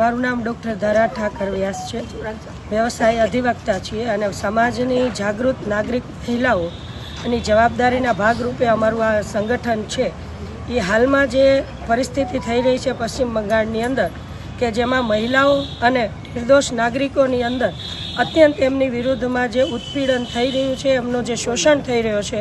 મારું નામ ડૉક્ટર ધારા ઠાકર વ્યાસ છે. વ્યવસાય અધિવક્તા છીએ અને સમાજની જાગૃત નાગરિક મહિલાઓ અને જવાબદારીના ભાગરૂપે અમારું આ સંગઠન છે. એ હાલમાં જે પરિસ્થિતિ થઈ રહી છે પશ્ચિમ બંગાળની અંદર, કે જેમાં મહિલાઓ અને નિર્દોષ નાગરિકોની અંદર અત્યંત એમની વિરુદ્ધમાં જે ઉત્પીડન થઈ રહ્યું છે, એમનું જે શોષણ થઈ રહ્યો છે,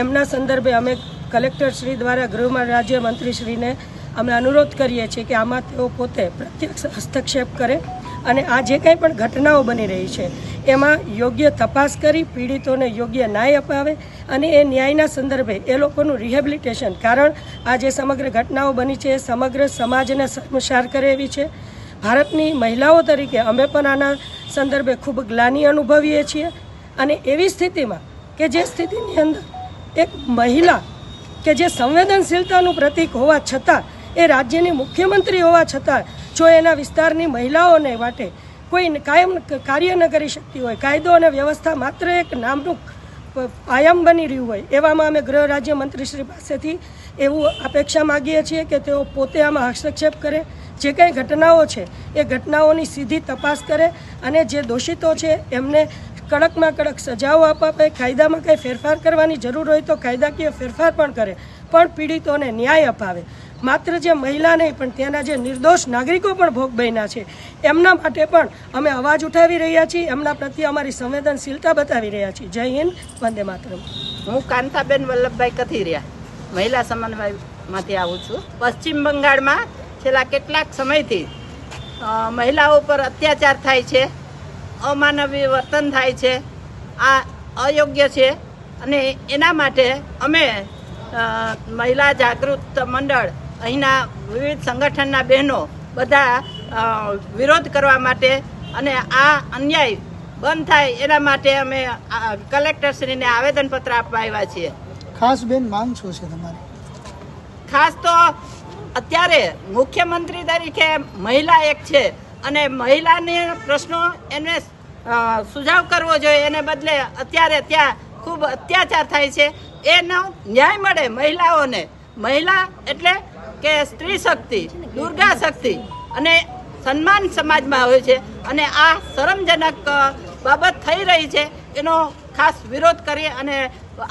એમના સંદર્ભે અમે કલેક્ટર શ્રી દ્વારા ગૃહ રાજ્યમંત્રીશ્રીને અમે અનુરોધ કરીએ છીએ કે આમાં તેઓ પોતે પ્રત્યક્ષ હસ્તક્ષેપ કરે અને આ જે કંઈ પણ ઘટનાઓ બની રહી છે, એમાં યોગ્ય તપાસ કરી પીડિતોને યોગ્ય ન્યાય અપાવે અને એ ન્યાયના સંદર્ભે એ લોકોનું રિહેબિલિટેશન કારણ આ જે સમગ્ર ઘટનાઓ બની છે એ સમગ્ર સમાજને શર્મસાર કરે એવી છે. ભારતની મહિલાઓ તરીકે અમે પણ આના સંદર્ભે ખૂબ ગ્લાની અનુભવીએ છીએ અને એવી સ્થિતિમાં કે જે સ્થિતિની અંદર એક મહિલા કે જે સંવેદનશીલતાનું પ્રતીક હોવા છતાં એ રાજ્યની મુખ્યમંત્રી હોવા છતાં જો એના વિસ્તારની મહિલાઓને માટે કોઈ કાયમ કાર્ય ન કરી શકતી હોય, કાયદો અને વ્યવસ્થા માત્ર એક નામનું આયામ બની રહ્યું હોય, એવામાં અમે ગૃહ રાજ્યમંત્રીશ્રી પાસેથી એવું અપેક્ષા માગીએ છીએ કે તેઓ પોતે આમાં હસ્તક્ષેપ કરે. જે કંઈ ઘટનાઓ છે, એ ઘટનાઓની સીધી તપાસ કરે અને જે દોષિતો છે, એમને કડકમાં કડક સજાઓ અપાવે, કાયદામાં કંઈ ફેરફાર કરવાની જરૂર હોય તો કાયદાકીય ફેરફાર પણ કરે, પણ પીડિતોને ન્યાય અપાવે. માત્ર જે મહિલા નહીં, પણ ત્યાંના જે નિર્દોષ નાગરિકો પણ ભોગ બન્યા છે. એમના માટે પણ અમે અવાજ ઉઠાવી રહ્યા છીએ, એમના પ્રત્યે અમારી સંવેદનશીલતા બતાવી રહ્યા છીએ. જય હિન્દ, વંદે માતરમ. હું કાંતાબેન વલ્લભભાઈ કથિરિયા, મહિલા સમન્વયમાંથી આવું છું. પશ્ચિમ બંગાળમાં છેલ્લા કેટલાક સમયથી મહિલાઓ પર અત્યાચાર થાય છે, અમાનવીય વર્તન થાય છે, આ અયોગ્ય છે, અને એના માટે અમે મહિલા જાગૃત મંડળ અહીંના વિવિધ સંગઠનના બહેનો બધા વિરોધ કરવા માટે અને આ અન્યાય બંધ થાય એના માટે અમે કલેક્ટરશ્રીને આવેદનપત્ર આપવા આવ્યા છીએ. ખાસ બેન માંગ શું છે તમારી? ખાસ તો અત્યારે મુખ્યમંત્રી તરીકે મહિલા એક છે અને મહિલાને પ્રશ્નો એને સુઝાવ કરવો જોઈએ એને બદલે અત્યારે ત્યાં ખૂબ અત્યાચાર થાય છે. એનો ન્યાય મળે મહિલાઓને. મહિલા એટલે કે સ્ત્રી શક્તિ, દુર્ગા શક્તિ અને સન્માન સમાજમાં હોય છે અને આ શરમજનક બાબત થઈ રહી છે, એનો ખાસ વિરોધ કરી અને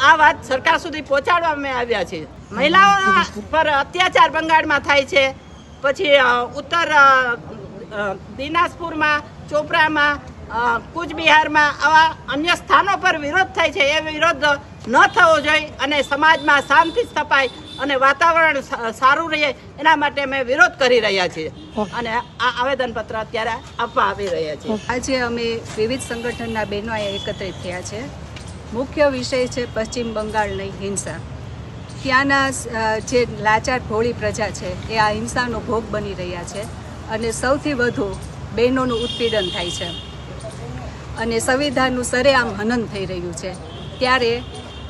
આ વાત સરકાર સુધી પહોંચાડવામાં આવ્યા છે. મહિલાઓ પર અત્યાચાર બંગાળમાં થાય છે, પછી ઉત્તર દિનાજપુરમાં, ચોપરામાં કૂચબિહારમાં આવા અન્ય સ્થાનો પર વિરોધ થાય છે, એ વિરોધ ન થવો જોઈએ અને સમાજમાં શાંતિ સ્થપાય અને વાતાવરણ સારું રહે એના માટે અમે વિરોધ કરી રહ્યા છીએ. અને આ આવેદનપત્ર અત્યારે આપવા આવી રહ્યા છીએ. આજે અમે વિવિધ સંગઠનના બહેનો અહીંયા એકત્રિત થયા છે. મુખ્ય વિષય છે પશ્ચિમ બંગાળની હિંસા. ત્યાંના જે લાચાર ભોળી પ્રજા છે એ આ હિંસાનો ભોગ બની રહ્યા છે અને સૌથી વધુ બહેનોનું ઉત્પીડન થાય છે. અને સંવિધાનનું સરેઆમ હનન થઈ રહ્યું છે. ત્યારે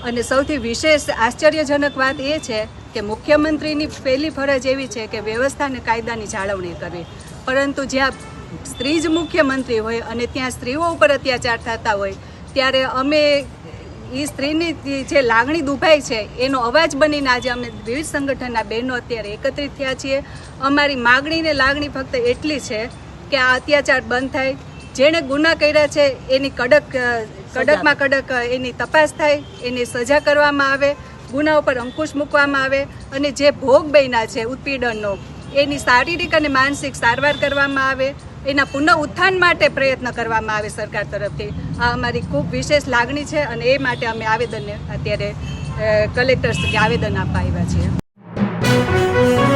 અને સૌથી વિશેષ આશ્ચર્યજનક વાત એ છે કે મુખ્યમંત્રીની પહેલી ફરજ એવી છે કે વ્યવસ્થા અને કાયદાની જાળવણી કરવી. પરંતુ જ્યાં સ્ત્રી જ મુખ્યમંત્રી હોય અને ત્યાં સ્ત્રીઓ ઉપર અત્યાચાર થતા હોય, ત્યારે અમે એ સ્ત્રીની જે લાગણી દુભાઈ છે, એનો અવાજ બનીને આજે અમે વિવિધ સંગઠનના બહેનો અત્યારે એકત્રિત થયા છીએ. અમારી માગણીને લાગણી ફક્ત એટલી છે કે આ અત્યાચાર બંધ થાય. જેણે ગુના કર્યા છે, એની કડક કડકમાં કડક એની તપાસ થાય, એની સજા કરવામાં આવે ગુના ઉપર અંકુશ મૂકવામાં આવે અને જે ભોગ બન્યા છે ઉત્પીડનનો, એની શારીરિક અને માનસિક સારવાર કરવામાં આવે, એના પુનઃ ઉત્થાન માટે પ્રયત્ન કરવામાં આવે સરકાર તરફથી. આ અમારી ખૂબ વિશેષ લાગણી છે અને એ માટે અમે આવેદનને અત્યારે કલેક્ટર સુધી આવેદન આપવા આવ્યા છીએ.